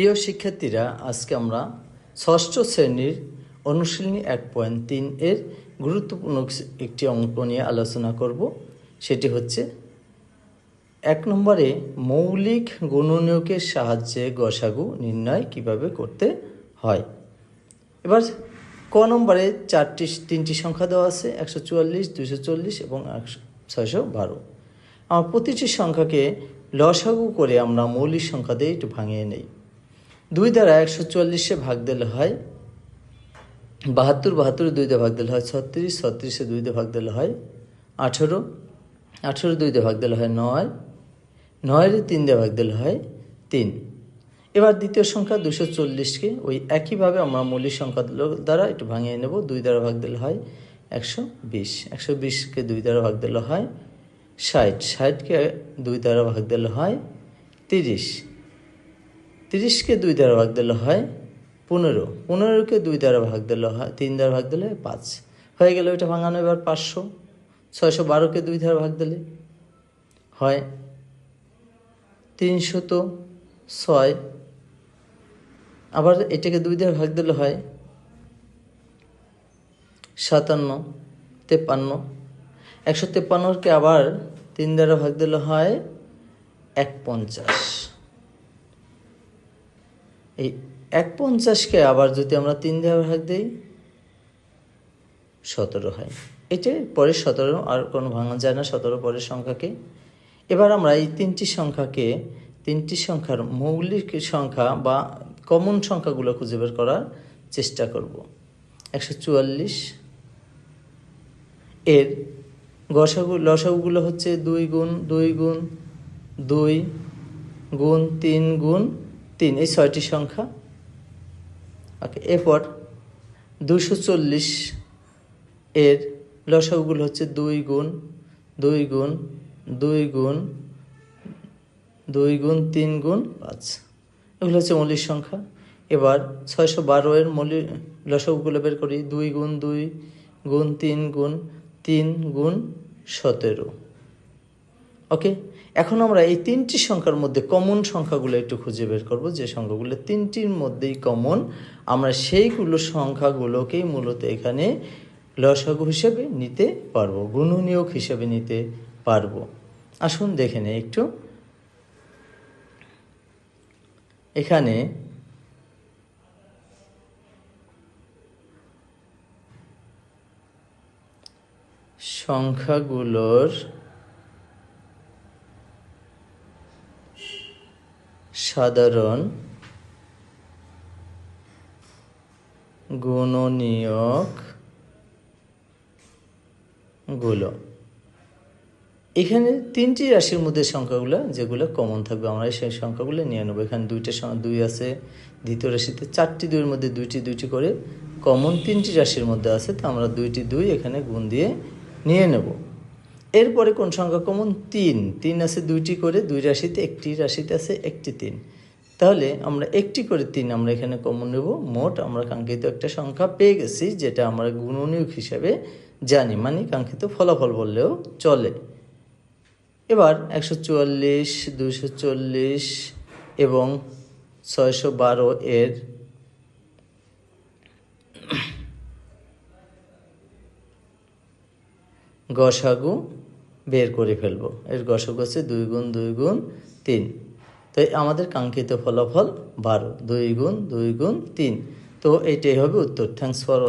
প্রিয় শিক্ষার্থীরা, আজকে আমরা ষষ্ঠ শ্রেণির অনুশীলনী এক পয়েন্ট তিন এর গুরুত্বপূর্ণ একটি অঙ্ক নিয়ে আলোচনা করব। সেটি হচ্ছে, এক নম্বরে মৌলিক গুণনীয়কের সাহায্যে গসাগু নির্ণয় কীভাবে করতে হয়? এবার ক নম্বরে চারটি, তিনটি সংখ্যা দেওয়া আছে, একশো চুয়াল্লিশ দুশো চল্লিশ এবং একশো, ছয়শো বারো। আমার প্রতিটি সংখ্যাকে লসাগু করে আমরা মৌলিক সংখ্যা দিয়ে একটু ভাঙিয়ে নেই। দুই দ্বারা একশো চল্লিশে ভাগ দিলে হয় বাহাত্তর বাহাত্তর দুই দিয়ে ভাগ দিলে হয় ছত্রিশ, ছত্রিশে দুই দিয়ে ভাগ দিলে হয় আঠেরো আঠেরো দুই দিয়ে ভাগ দিলে হয় নয়, নয়ের তিন দিয়ে ভাগ দিলে হয় তিন। এবার দ্বিতীয় সংখ্যা দুশো চল্লিশকে ওই একইভাবে আমরা মৌলিক সংখ্যা দ্বারা একটু ভাঙিয়ে নেব। দুই দ্বারা ভাগ দিলে হয় একশো বিশ। একশো বিশকে দুই দ্বারা ভাগ দিলে হয় ষাট। ষাটকে দুই দ্বারা ভাগ দিলে হয় তিরিশ। তিরিশকে দুই দ্বারা ভাগ দিলে হয় পনেরো। পনেরোকে দুই দ্বারা ভাগ দিলে হয় তিন দ্বারা ভাগ দিলে পাঁচ। হয়ে গেলে ওইটা ভাঙানো এবার পাঁচশো। ছয়শো বারোকে দুই দ্বারা ভাগ দিলে হয় তিনশত ছয়। আবার এটাকে দুই দ্বারা ভাগ দিলে হয় সাতান্ন, তেপ্পান্ন। একশো তেপ্পান্নকে আবার তিন দ্বারা ভাগ দিলে হয় এক পঞ্চাশ। এই এক পঞ্চাশকে আবার যদি আমরা তিন দ্বারা ভাগ দিই, সতেরো হয়। এটা পরে সতেরো, আর কোনো ভাঙা যায় না, সতেরো পরের সংখ্যাকে। এবার আমরা এই তিনটি সংখ্যাকে, তিনটি সংখ্যার মৌলিক সংখ্যা বা কমন সংখ্যাগুলো খুঁজে বের করার চেষ্টা করব। একশো চুয়াল্লিশ। এর গসাগু, লসাগুগুলো হচ্ছে দুই গুণ দুই গুণ দুই গুণ, তিন গুণ তিন, এই ছয়টি সংখ্যা। ওকে, এরপর দুশো চল্লিশ এর লসাগুগুলো হচ্ছে দুই গুণ দুই গুণ দুই গুণ দুই গুণ, তিন গুণ, পাঁচ। এগুলো হচ্ছে মৌলিক সংখ্যা। এবার ছয়শো বারো এর মৌলিক লসাগুগুলো বের করি, দুই গুণ দুই গুণ, তিন গুণ তিন গুণ সতেরো। ওকে এখন আমরা এই তিনটি সংখ্যার মধ্যে কমন সংখ্যাগুলো একটু খুঁজে বের করব। যে সংখ্যাগুলো তিনটির মধ্যেই কমন আমরা সেইগুলো সংখ্যাগুলোকেই মূলত এখানে লসাগু হিসেবে নিতে পারব, গুণনীয়ক হিসেবে নিতে পারব। আসুন দেখে নেই একটু। এখানে সংখ্যাগুলোর সাধারণ গুণনীয়কগুলো। এখানে তিনটি রাশির মধ্যে সংখ্যাগুলো, যেগুলো কমন থাকবে, আমরা সেই সংখ্যাগুলো নিয়ে নেব। এখানে দুইটা দুই আছে, দ্বিতীয় রাশিতে চারটি দুইয়ের মধ্যে দুইটি দুইটি করে কমন তিনটি রাশির মধ্যে আছে, তো আমরা দুইটি দুই এখানে গুণ দিয়ে নিয়ে নেব। এরপরে কোন সংখ্যা কমন? তিন। তিন আছে দুইটি করে, দুই রাশিতে একটি রাশিতে আছে একটি তিন। তাহলে আমরা একটি করে তিন আমরা এখানে কমন নেব। মোট আমরা কাঙ্ক্ষিত একটা সংখ্যা পেয়ে গেছি, যেটা আমরা গুণনীয়ক হিসাবে জানি। মানে কাঙ্ক্ষিত ফলাফল বললেও চলে। এবার একশো চুয়াল্লিশ দুশো চল্লিশ এবং ছয়শো বারো এর গসাগু বের করে ফেলব। এর গসক হচ্ছে দুই গুণ দুই গুণ তিন। তো আমাদের কাঙ্ক্ষিত ফলাফল বারো। দুই গুণ দুই গুণ তিন। তো এটাই হবে উত্তর। Thanks for